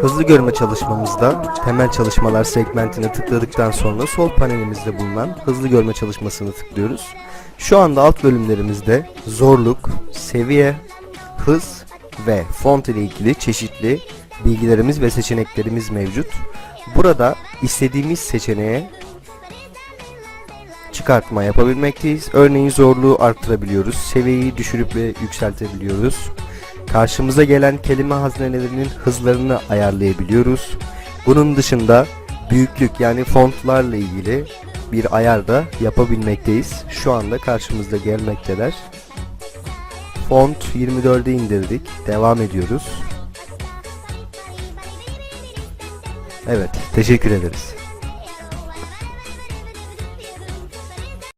Hızlı görme çalışmamızda temel çalışmalar segmentine tıkladıktan sonra sol panelimizde bulunan hızlı görme çalışmasını tıklıyoruz. Şu anda alt bölümlerimizde zorluk, seviye, hız ve font ile ilgili çeşitli bilgilerimiz ve seçeneklerimiz mevcut. Burada istediğimiz seçeneğe çıkartma yapabilmekteyiz. Örneğin zorluğu arttırabiliyoruz. Seviyeyi düşürüp ve yükseltebiliyoruz. Karşımıza gelen kelime haznelerinin hızlarını ayarlayabiliyoruz. Bunun dışında büyüklük yani fontlarla ilgili bir ayar da yapabilmekteyiz. Şu anda karşımızda gelmekteler. Font 24'e indirdik. Devam ediyoruz. Evet, teşekkür ederiz.